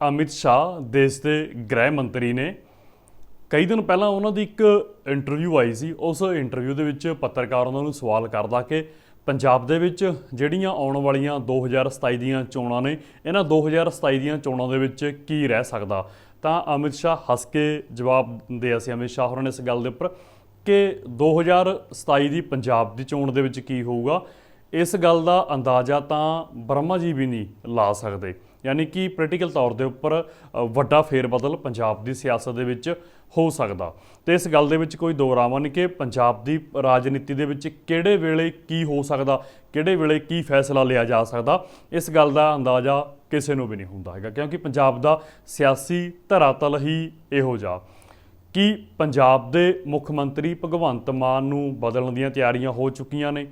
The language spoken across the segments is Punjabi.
ਅਮਿਤ ਸ਼ਾਹ, ਦੇਸ਼ ਦੇ ਗ੍ਰਹਿ ਮੰਤਰੀ ਨੇ ਕਈ ਦਿਨ ਪਹਿਲਾਂ ਉਹਨਾਂ ਦੀ ਇੱਕ ਇੰਟਰਵਿਊ ਆਈ ਸੀ। ਉਸ ਇੰਟਰਵਿਊ ਦੇ ਵਿੱਚ ਪੱਤਰਕਾਰ ਉਹਨਾਂ ਨੂੰ ਸਵਾਲ ਕਰਦਾ ਕਿ ਪੰਜਾਬ ਦੇ ਵਿੱਚ ਜਿਹੜੀਆਂ ਆਉਣ ਵਾਲੀਆਂ 2027 ਦੀਆਂ ਚੋਣਾਂ ਨੇ, ਇਹਨਾਂ 2027 ਦੀਆਂ ਚੋਣਾਂ ਦੇ ਵਿੱਚ ਕੀ ਰਹਿ ਸਕਦਾ? ਤਾਂ ਅਮਿਤ ਸ਼ਾਹ ਹੱਸ ਕੇ ਜਵਾਬ ਦਿਆ ਸੀ। ਅਮਿਤ ਸ਼ਾਹ ਹੋਰਾਂ ਨੇ ਇਸ ਗੱਲ ਦੇ ਉੱਪਰ ਕਿ 2027 ਦੀ ਪੰਜਾਬ ਦੀ ਚੋਣ ਦੇ ਵਿੱਚ ਕੀ ਹੋਊਗਾ? ਇਸ ਗੱਲ ਦਾ ਅੰਦਾਜ਼ਾ ਤਾਂ ਬ੍ਰਹਮਾ ਜੀ ਵੀ ਨਹੀਂ ਲਾ ਸਕਦੇ। ਯਾਨੀ ਕਿ ਪੋਲੀਟੀਕਲ ਤੌਰ ਦੇ ਉੱਪਰ ਅ, ਵੱਡਾ ਫੇਰਬਦਲ ਪੰਜਾਬ ਦੀ ਸਿਆਸਤ ਦੇ ਵਿੱਚ ਹੋ ਸਕਦਾ। ਤੇ ਇਸ ਗੱਲ ਦੇ ਵਿੱਚ ਕੋਈ ਦੋ ਰਾਵਾਂ ਨਹੀਂ ਕਿ ਪੰਜਾਬ ਦੀ ਰਾਜਨੀਤੀ ਦੇ ਵਿੱਚ ਕਿਹੜੇ ਵੇਲੇ ਕੀ ਹੋ ਸਕਦਾ ਕਿਹੜੇ ਵੇਲੇ ਕੀ ਫੈਸਲਾ ਲਿਆ ਜਾ ਸਕਦਾ ਇਸ ਗੱਲ ਦਾ ਅੰਦਾਜ਼ਾ ਕਿਸੇ ਨੂੰ ਵੀ ਨਹੀਂ ਹੁੰਦਾ ਹੈਗਾ ਕਿਉਂਕਿ ਪੰਜਾਬ ਦਾ ਸਿਆਸੀ ਧਰਾਤਲ ਹੀ ਇਹੋ ਜਿਹਾ। ਕਿ ਪੰਜਾਬ ਦੇ ਮੁੱਖ ਮੰਤਰੀ ਭਗਵੰਤ ਮਾਨ ਨੂੰ ਬਦਲਣ ਦੀਆਂ ਤਿਆਰੀਆਂ ਹੋ ਚੁੱਕੀਆਂ ਨੇ?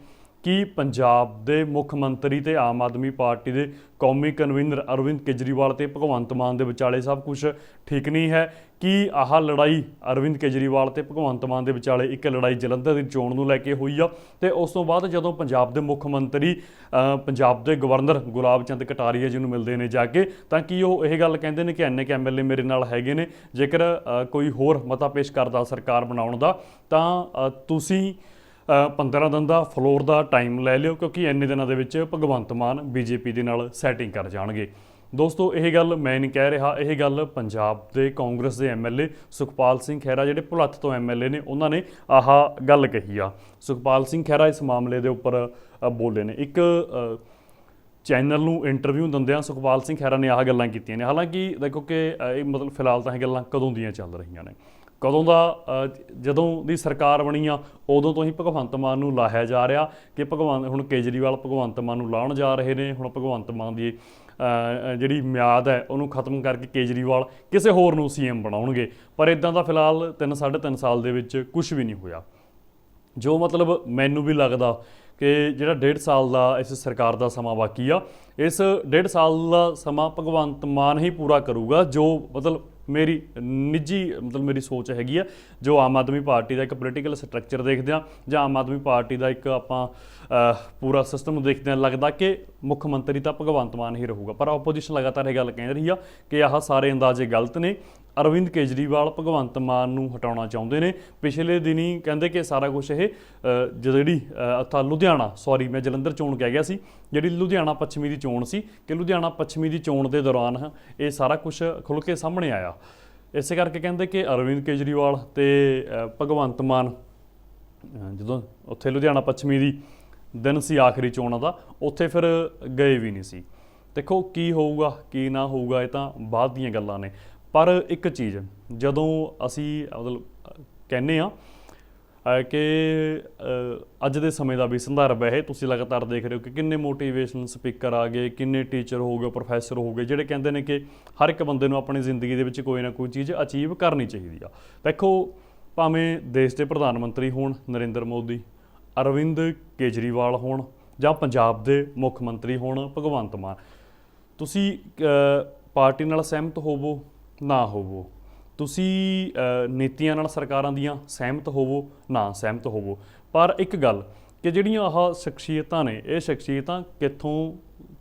ਕਿ ਪੰਜਾਬ ਦੇ ਮੁੱਖ ਮੰਤਰੀ ਤੇ ਆਮ ਆਦਮੀ ਪਾਰਟੀ ਦੇ ਕੌਮੀ ਕਨਵੀਨਰ ਅਰਵਿੰਦ ਕੇਜਰੀਵਾਲ ਤੇ ਭਗਵੰਤ ਮਾਨ ਦੇ ਵਿਚਾਲੇ ਸਭ ਕੁਝ ਠੀਕ ਨਹੀਂ ਹੈ? ਕਿ ਆਹ ਲੜਾਈ ਅਰਵਿੰਦ ਕੇਜਰੀਵਾਲ ਤੇ ਭਗਵੰਤ ਮਾਨ ਦੇ ਵਿਚਾਲੇ ਇੱਕ ਲੜਾਈ ਜਲੰਧਰ ਦੀ ਚੋਣ ਨੂੰ ਲੈ ਕੇ ਹੋਈ ਆ? ਤੇ ਉਸ ਤੋਂ ਬਾਅਦ ਜਦੋਂ ਪੰਜਾਬ ਦੇ ਮੁੱਖ ਮੰਤਰੀ ਪੰਜਾਬ ਦੇ ਗਵਰਨਰ ਗੁਲਾਬ ਚੰਦ ਕਟਾਰੀਆ ਜੀ ਨੂੰ ਮਿਲਦੇ ਨੇ ਜਾ ਕੇ, ਤਾਂ ਕਿ ਉਹ ਇਹ ਗੱਲ ਕਹਿੰਦੇ ਨੇ ਕਿ ਐਨਏ ਕੇ ਐਮਐਲਏ ਮੇਰੇ ਨਾਲ ਹੈਗੇ ਨੇ? ਜੇਕਰ ਕੋਈ ਹੋਰ ਮਤਾ ਪੇਸ਼ ਕਰਦਾ ਸਰਕਾਰ ਬਣਾਉਣ ਦਾ, ਤਾਂ ਤੁਸੀਂ 15 ਦਿਨ ਦਾ ਫਲੋਰ ਦਾ ਟਾਈਮ ਲੈ ਲਿਓ ਕਿਉਂਕਿ ਇੰਨੇ ਦਿਨਾਂ ਦੇ ਵਿੱਚ ਭਗਵੰਤ ਮਾਨ ਬੀਜੇਪੀ ਦੇ ਨਾਲ ਸੈਟਿੰਗ ਕਰ ਜਾਣਗੇ। ਦੋਸਤੋ, ਇਹ ਗੱਲ ਮੈਂ ਨਹੀਂ ਕਹਿ ਰਿਹਾ। ਇਹ ਗੱਲ ਪੰਜਾਬ ਦੇ ਕਾਂਗਰਸ ਦੇ ਐਮਐਲਏ ਸੁਖਪਾਲ ਸਿੰਘ ਖਹਿਰਾ ਜਿਹੜੇ ਭੁਲੱਥ ਤੋਂ ਐਮਐਲਏ ਨੇ, ਉਹਨਾਂ ਨੇ ਆਹ ਗੱਲ ਕਹੀ ਆ। ਸੁਖਪਾਲ ਸਿੰਘ ਖਹਿਰਾ ਇਸ ਮਾਮਲੇ ਦੇ ਉੱਪਰ ਬੋਲੇ ਨੇ। ਇੱਕ ਚੈਨਲ ਨੂੰ ਇੰਟਰਵਿਊ ਦਿੰਦਿਆਂ ਸੁਖਪਾਲ ਸਿੰਘ ਖਹਿਰਾ ਨੇ ਆਹ ਗੱਲਾਂ ਕੀਤੀਆਂ ਨੇ। ਹਾਲਾਂਕਿ ਦੇਖੋ ਕਿ ਇਹ ਮਤਲਬ ਫਿਲਹਾਲ ਤਾਂ ਇਹ ਗੱਲਾਂ ਕਦੋਂ ਦੀਆਂ ਚੱਲ ਰਹੀਆਂ ਨੇ। ਕਦੋਂ ਦਾ ਜਦੋਂ ਦੀ ਸਰਕਾਰ ਬਣੀ ਆ, ਉਦੋਂ ਤੋਂ ਹੀ ਭਗਵੰਤ ਮਾਨ ਨੂੰ ਲਾਹਿਆ ਜਾ ਰਿਹਾ ਕਿ ਭਗਵੰਤ ਹੁਣ ਕੇਜਰੀਵਾਲ ਭਗਵੰਤ ਮਾਨ ਨੂੰ ਲਾਉਣ ਜਾ ਰਹੇ ਨੇ, ਹੁਣ ਭਗਵੰਤ ਮਾਨ ਦੀ ਜਿਹੜੀ ਮਿਆਦ ਹੈ, ਉਹਨੂੰ ਖਤਮ ਕਰਕੇ ਕੇਜਰੀਵਾਲ ਕਿਸੇ ਹੋਰ ਨੂੰ ਸੀਐਮ ਬਣਾਉਣਗੇ। ਪਰ ਇਦਾਂ ਦਾ ਫਿਲਹਾਲ 3 3.5 ਸਾਲ ਦੇ ਵਿੱਚ ਕੁਝ ਵੀ ਨਹੀਂ ਹੋਇਆ। ਜੋ ਮਤਲਬ ਮੈਨੂੰ ਵੀ ਲੱਗਦਾ ਕਿ ਜਿਹੜਾ ਡੇਢ ਸਾਲ ਦਾ ਇਸ ਸਰਕਾਰ ਦਾ ਸਮਾਂ ਬਾਕੀ ਆ, ਇਸ ਡੇਢ ਸਾਲ ਦਾ ਸਮਾਂ ਭਗਵੰਤ ਮਾਨ ਹੀ ਪੂਰਾ ਕਰੂਗਾ, ਜੋ ਮਤਲਬ ਮੇਰੀ ਨਿੱਜੀ, ਮਤਲਬ ਮੇਰੀ ਸੋਚ ਹੈਗੀ ਆ, ਜੋ ਆਮ ਆਦਮੀ ਪਾਰਟੀ ਦਾ ਇੱਕ ਪੋਲੀਟੀਕਲ ਸਟਰਕਚਰ ਦੇਖਦੇ ਆ, ਜਾਂ ਆਮ ਆਦਮੀ ਪਾਰਟੀ ਦਾ ਇੱਕ ਆਪਾਂ ਪੂਰਾ ਸਿਸਟਮ ਨੂੰ ਦੇਖਦੇ ਆ, ਲੱਗਦਾ ਕਿ ਮੁੱਖ ਮੰਤਰੀ ਤਾਂ ਭਗਵੰਤ ਮਾਨ ਹੀ ਰਹੂਗਾ, ਪਰ ਆਪੋਜੀਸ਼ਨ ਲਗਾਤਾਰ ਇਹ ਗੱਲ ਕਹਿ ਰਹੀ ਆ ਕਿ ਆਹ ਸਾਰੇ ਅੰਦਾਜ਼ੇ ਗਲਤ ਨੇ ਅਰਵਿੰਦ ਕੇਜਰੀਵਾਲ ਭਗਵੰਤ ਮਾਨ ਨੂੰ ਹਟਾਉਣਾ ਚਾਹੁੰਦੇ ਨੇ। ਪਿਛਲੇ ਦਿਨੀ ਕਹਿੰਦੇ ਕਿ ਸਾਰਾ ਕੁਝ ਇਹ ਜਿਹੜੀ ਅ, ਅਥਾ ਲੁਧਿਆਣਾ ਸੌਰੀ ਮੈਂ ਜਲੰਧਰ ਚੋਣ ਕਹਿ ਗਿਆ ਸੀ। ਜਿਹੜੀ ਲੁਧਿਆਣਾ ਪੱਛਮੀ ਦੀ ਚੋਣ ਸੀ ਕਿ ਲੁਧਿਆਣਾ ਪੱਛਮੀ ਦੀ ਚੋਣ ਦੇ ਦੌਰਾਨ ਇਹ ਸਾਰਾ ਕੁਝ ਖੁੱਲ ਕੇ ਸਾਹਮਣੇ ਆਇਆ। ਇਸੇ ਕਰਕੇ ਕਹਿੰਦੇ ਕਿ ਅਰਵਿੰਦ ਕੇਜਰੀਵਾਲ ਤੇ ਭਗਵੰਤ ਮਾਨ ਜਦੋਂ ਉੱਥੇ ਲੁਧਿਆਣਾ ਪੱਛਮੀ ਦੀ ਦਿਨ ਸੀ ਆਖਰੀ ਚੋਣਾਂ ਦਾ ਉੱਥੇ ਫਿਰ ਗਏ ਵੀ ਨਹੀਂ ਸੀ। ਦੇਖੋ ਕੀ ਹੋਊਗਾ ਕੀ ਨਾ ਹੋਊਗਾ ਇਹ ਤਾਂ ਬਾਅਦ ਦੀਆਂ ਗੱਲਾਂ ਨੇ। ਪਰ ਇੱਕ ਚੀਜ਼ ਜਦੋਂ ਅਸੀਂ ਮਤਲਬ ਅ, ਕਹਿੰਦੇ ਆ ਕਿ ਅੱਜ ਦੇ ਸਮੇਂ ਦਾ ਵੀ ਸੰਦਰਭ ਹੈ ਇਹ ਤੁਸੀਂ ਲਗਾਤਾਰ ਦੇਖ ਰਹੇ ਹੋ ਕਿ ਕਿੰਨੇ ਮੋਟੀਵੇਸ਼ਨਲ ਸਪੀਕਰ ਆ ਗਏ ਕਿੰਨੇ ਟੀਚਰ ਹੋ ਗਏ ਪ੍ਰੋਫੈਸਰ ਹੋ ਗਏ ਜਿਹੜੇ ਕਹਿੰਦੇ ਨੇ ਕਿ ਹਰ ਇੱਕ ਬੰਦੇ ਨੂੰ ਆਪਣੀ ਜ਼ਿੰਦਗੀ ਦੇ ਵਿੱਚ ਕੋਈ ਨਾ ਕੋਈ ਚੀਜ਼ ਅਚੀਵ ਕਰਨੀ ਚਾਹੀਦੀ ਆ। ਦੇਖੋ ਭਾਵੇਂ ਦੇਸ਼ ਦੇ ਪ੍ਰਧਾਨ ਮੰਤਰੀ ਹੋਣ ਨਰਿੰਦਰ ਮੋਦੀ ਅਰਵਿੰਦ ਕੇਜਰੀਵਾਲ ਹੋਣ ਜਾਂ ਪੰਜਾਬ ਦੇ ਮੁੱਖ ਮੰਤਰੀ ਹੋਣ ਭਗਵੰਤ ਮਾਨ ਤੁਸੀਂ ਪਾਰਟੀ ਨਾਲ ਸਹਿਮਤ ਹੋਵੋ ਨਾ ਹੋਵੋ। ਤੁਸੀਂ ਨੀਤੀਆਂ ਨਾਲ ਸਰਕਾਰਾਂ ਦੀਆਂ ਸਹਿਮਤ ਹੋਵੋ, ਨਾ ਸਹਿਮਤ ਹੋਵੋ। ਪਰ ਇੱਕ ਗੱਲ ਕਿ ਜਿਹੜੀਆਂ ਆਹ ਸ਼ਖਸੀਅਤਾਂ ਨੇ, ਇਹ ਸ਼ਖਸੀਅਤਾਂ ਕਿੱਥੋਂ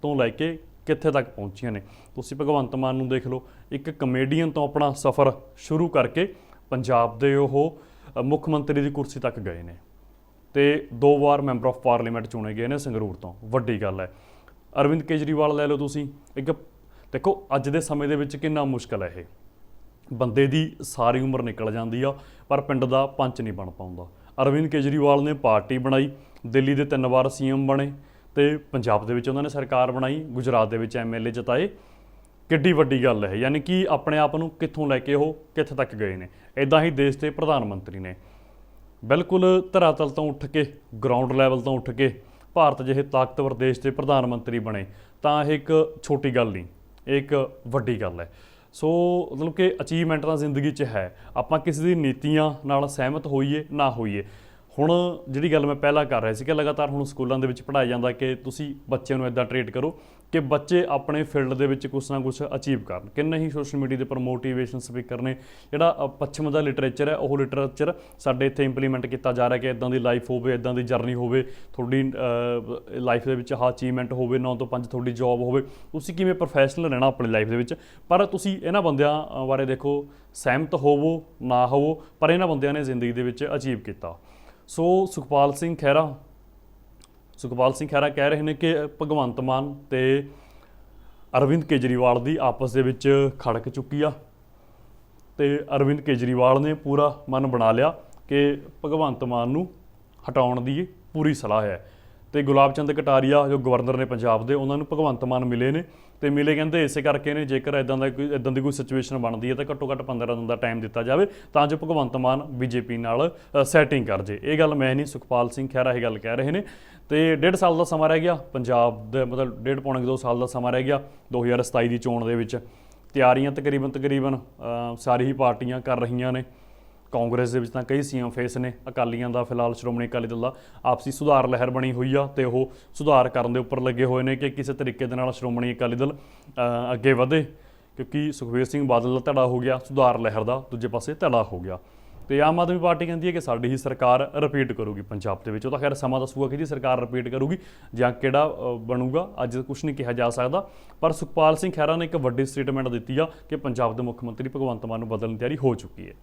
ਤੋਂ ਲੈ ਕੇ ਕਿੱਥੇ ਤੱਕ ਪਹੁੰਚੀਆਂ ਨੇ? ਤੁਸੀਂ ਭਗਵੰਤ ਮਾਨ ਨੂੰ ਦੇਖ ਲਓ, ਇੱਕ ਕਮੇਡੀਅਨ ਤੋਂ ਆਪਣਾ ਸਫ਼ਰ ਸ਼ੁਰੂ ਕਰਕੇ ਪੰਜਾਬ ਦੇ ਉਹ ਮੁੱਖ ਮੰਤਰੀ ਦੀ ਕੁਰਸੀ ਤੱਕ ਗਏ ਨੇ। ਤੇ ਦੋ ਵਾਰ ਮੈਂਬਰ ਆਫ ਪਾਰਲੀਮੈਂਟ ਚੁਣੇ ਗਏ ਨੇ ਸੰਗਰੂਰ ਤੋਂ। ਵੱਡੀ ਗੱਲ ਹੈ। ਅਰਵਿੰਦ ਕੇਜਰੀਵਾਲ ਲੈ ਲਓ ਤੁਸੀਂ, ਇੱਕ ਦੇਖੋ, ਅੱਜ ਦੇ ਸਮੇਂ ਦੇ ਵਿੱਚ ਕਿੰਨਾ ਮੁਸ਼ਕਲ ਹੈ ਇਹ। ਬੰਦੇ ਦੀ ਸਾਰੀ ਉਮਰ ਨਿਕਲ ਜਾਂਦੀ ਆ, ਪਰ ਪਿੰਡ ਦਾ ਪੰਚ ਨਹੀਂ ਬਣ ਪਾਉਂਦਾ। ਅਰਵਿੰਦ ਕੇਜਰੀਵਾਲ ਨੇ ਪਾਰਟੀ ਬਣਾਈ, ਦਿੱਲੀ ਦੇ ਤਿੰਨ ਵਾਰ ਸੀਐਮ ਬਣੇ ਤੇ ਪੰਜਾਬ ਦੇ ਵਿੱਚ ਉਹਨਾਂ ਨੇ ਸਰਕਾਰ ਬਣਾਈ, ਗੁਜਰਾਤ ਦੇ ਵਿੱਚ ਐਮਐਲਏ ਜਿਤਾਏ। ਕਿੱਡੀ ਵੱਡੀ ਗੱਲ ਹੈ, ਯਾਨੀ ਕਿ ਆਪਣੇ ਆਪ ਨੂੰ ਕਿੱਥੋਂ ਲੈ ਕੇ ਉਹ ਕਿੱਥੇ ਤੱਕ ਗਏ ਨੇ? ਇਦਾਂ ਹੀ ਦੇਸ਼ ਦੇ ਪ੍ਰਧਾਨ ਮੰਤਰੀ ਨੇ। ਬਿਲਕੁਲ ਧਰਾਤਲ ਤੋਂ ਉੱਠ ਕੇ ਗਰਾਊਂਡ ਲੈਵਲ ਤੋਂ ਉੱਠ ਕੇ, ਭਾਰਤ ਜਿਹੇ ਤਾਕਤਵਰ ਦੇਸ਼ ਦੇ ਪ੍ਰਧਾਨ ਮੰਤਰੀ ਬਣੇ, ਤਾਂ ਇਹ ਇੱਕ ਛੋਟੀ ਗੱਲ ਨਹੀਂ। ਇੱਕ ਵੱਡੀ ਗੱਲ ਹੈ। ਸੋ ਮਤਲਬ ਕਿ ਅਚੀਵਮੈਂਟ ਤਾਂ ਜ਼ਿੰਦਗੀ 'ਚ ਹੈ। ਆਪਾਂ ਕਿਸੇ ਦੀ ਨੀਤੀਆਂ ਨਾਲ ਸਹਿਮਤ ਹੋਈਏ, ਨਾ ਹੋਈਏ। ਹੁਣ ਜਿਹੜੀ ਗੱਲ ਮੈਂ ਪਹਿਲਾਂ ਕਰ ਰਿਹਾ ਸੀ ਕਿ ਲਗਾਤਾਰ ਹੁਣ ਸਕੂਲਾਂ ਦੇ ਵਿੱਚ ਪੜ੍ਹਾਇਆ ਜਾਂਦਾ ਕਿ ਤੁਸੀਂ ਬੱਚਿਆਂ ਨੂੰ ਇਦਾਂ ਟ੍ਰੀਟ ਕਰੋ। ਕਿ ਬੱਚੇ ਆਪਣੇ ਫੀਲਡ ਦੇ ਵਿੱਚ ਕੁਛ ਨਾ ਕੁਛ ਅਚੀਵ ਕਰਨ। ਕਿੰਨੇ ਹੀ ਸੋਸ਼ਲ ਮੀਡੀਆ ਦੇ ਉੱਪਰ ਮੋਟੀਵੇਸ਼ਨ ਸਪੀਕਰ ਨੇ, ਜਿਹੜਾ ਪੱਛਮ ਦਾ ਲਿਟਰੇਚਰ ਹੈ, ਉਹ ਲਿਟਰੇਚਰ ਸਾਡੇ ਇੱਥੇ ਇੰਪਲੀਮੈਂਟ ਕੀਤਾ ਜਾ ਰਿਹਾ ਕਿ ਇਦਾਂ ਦੀ ਲਾਈਫ ਹੋਵੇ ਇਦਾਂ ਦੀ ਜਰਨੀ ਹੋਵੇ, ਤੁਹਾਡੀ ਲਾਈਫ ਦੇ ਵਿੱਚ ਆਹ ਅਚੀਵਮੈਂਟ ਹੋਵੇ 9 ਤੋਂ 5 ਤੁਹਾਡੀ ਜੌਬ ਹੋਵੇ, ਤੁਸੀਂ ਕਿਵੇਂ ਪ੍ਰੋਫੈਸ਼ਨਲ ਰਹਿਣਾ ਆਪਣੀ ਲਾਈਫ ਦੇ ਵਿੱਚ? ਪਰ ਤੁਸੀਂ ਇਹਨਾਂ ਬੰਦਿਆਂ ਬਾਰੇ ਦੇਖੋ, ਸਹਿਮਤ ਹੋਵੋ, ਨਾ ਹੋਵੋ, ਪਰ ਇਹਨਾਂ ਬੰਦਿਆਂ ਨੇ ਜ਼ਿੰਦਗੀ ਦੇ ਵਿੱਚ ਅਚੀਵ ਕੀਤਾ। ਸੋ ਸੁਖਪਾਲ ਸਿੰਘ ਖਹਿਰਾ ਸੁਖਪਾਲ ਸਿੰਘ ਖਹਿਰਾ ਕਹਿ ਰਹੇ ਨੇ ਕਿ ਭਗਵੰਤ ਮਾਨ ਤੇ ਅਰਵਿੰਦ ਕੇਜਰੀਵਾਲ ਦੀ ਆਪਸ ਦੇ ਵਿੱਚ ਖੜਕ ਚੁੱਕੀ ਆ ਤੇ ਅਰਵਿੰਦ ਕੇਜਰੀਵਾਲ ਨੇ ਪੂਰਾ ਮਨ ਬਣਾ ਲਿਆ ਕਿ ਭਗਵੰਤ ਮਾਨ ਨੂੰ ਹਟਾਉਣ ਦੀ ਪੂਰੀ ਸਲਾਹ ਹੈ। ਤੇ ਗੁਲਾਬ ਚੰਦ ਕਟਾਰੀਆ, ਜੋ ਗਵਰਨਰ ਨੇ ਪੰਜਾਬ ਦੇ, ਉਹਨਾਂ ਨੂੰ ਭਗਵੰਤ ਮਾਨ ਮਿਲੇ ਨੇ ਤੇ ਮਿਲੇ ਕਹਿੰਦੇ ਇਸੇ ਕਰਕੇ ਨੇ, ਜੇਕਰ ਇਦਾਂ ਦਾ ਕੋਈ ਇਦਾਂ ਦੀ ਕੋਈ ਸਿਚੁਏਸ਼ਨ ਬਣਦੀ ਹੈ ਤਾਂ ਘੱਟੋ ਘੱਟ 15 ਦਿਨ ਦਾ ਟਾਈਮ ਦਿੱਤਾ ਜਾਵੇ ਤਾਂ ਜੋ ਭਗਵੰਤ ਮਾਨ ਬੀਜੇਪੀ ਨਾਲ ਸੈਟਿੰਗ ਕਰ ਜੇ। ਇਹ ਗੱਲ ਮੈਂ ਨਹੀਂ, ਸੁਖਪਾਲ ਸਿੰਘ ਖਹਿਰਾ ਇਹ ਗੱਲ ਕਹਿ ਰਹੇ ਨੇ। ਤੇ ਡੇਢ ਸਾਲ ਦਾ ਸਮਾਂ ਰਹਿ ਗਿਆ, ਪੰਜਾਬ ਦੇ ਮਤਲਬ ਡੇਢ ਪੌਣੇ ਕੁ ਦੋ ਸਾਲ ਦਾ ਸਮਾਂ ਰਹਿ ਗਿਆ 2027 ਦੀ ਚੋਣ ਦੇ ਵਿੱਚ। ਤਿਆਰੀਆਂ ਤਕਰੀਬਨ ਤਕਰੀਬਨ ਸਾਰੀ ਹੀ ਪਾਰਟੀਆਂ ਕਰ ਰਹੀਆਂ ਨੇ। ਕਾਂਗਰਸ ਦੇ ਵਿੱਚ ਤਾਂ ਕਈ ਸੀਐਮ ਫੇਸ ਨੇ, ਅਕਾਲੀਆਂ ਦਾ ਫਿਲਹਾਲ ਸ਼੍ਰੋਮਣੀ ਅਕਾਲੀ ਦਲ ਦਾ ਆਪਸੀ ਸੁਧਾਰ ਲਹਿਰ ਬਣੀ ਹੋਈ ਆ ਤੇ ਉਹ ਸੁਧਾਰ ਕਰਨ ਦੇ ਉੱਪਰ ਲੱਗੇ ਹੋਏ ਨੇ ਕਿ ਕਿਸੇ ਤਰੀਕੇ ਦੇ ਨਾਲ ਸ਼੍ਰੋਮਣੀ ਅਕਾਲੀ ਦਲ ਅੱਗੇ ਵਧੇ, ਕਿਉਂਕਿ ਸੁਖਬੀਰ ਸਿੰਘ ਬਾਦਲ ਦਾ ਧੜਾ ਹੋ ਗਿਆ, ਸੁਧਾਰ ਲਹਿਰ ਦਾ ਦੂਜੇ ਪਾਸੇ ਧੜਾ ਹੋ ਗਿਆ। ਤੇ ਆਮ ਆਦਮੀ ਪਾਰਟੀ ਕਹਿੰਦੀ ਹੈ ਕਿ ਸਾਡੀ ਹੀ ਸਰਕਾਰ ਰਿਪੀਟ ਕਰੂਗੀ ਪੰਜਾਬ ਦੇ ਵਿੱਚ। ਉਹ ਤਾਂ ਖੈਰ ਸਮਾਂ ਦੱਸੂਗਾ ਕਿ ਜੀ ਸਰਕਾਰ ਰਿਪੀਟ ਕਰੂਗੀ ਜਾਂ ਕਿਹੜਾ ਬਣੂਗਾ, ਅੱਜ ਕੁਝ ਨਹੀਂ ਕਿਹਾ ਜਾ ਸਕਦਾ। ਪਰ ਸੁਖਪਾਲ ਸਿੰਘ ਖਹਿਰਾ ਨੇ ਇੱਕ ਵੱਡੀ ਸਟੇਟਮੈਂਟ ਦਿੱਤੀ ਆ ਕਿ ਪੰਜਾਬ ਦੇ ਮੁੱਖ ਮੰਤਰੀ ਭਗਵੰਤ ਮਾਨ ਨੂੰ ਬਦਲਣ ਦੀ ਤਿਆਰੀ ਹੋ ਚੁੱਕੀ ਹੈ।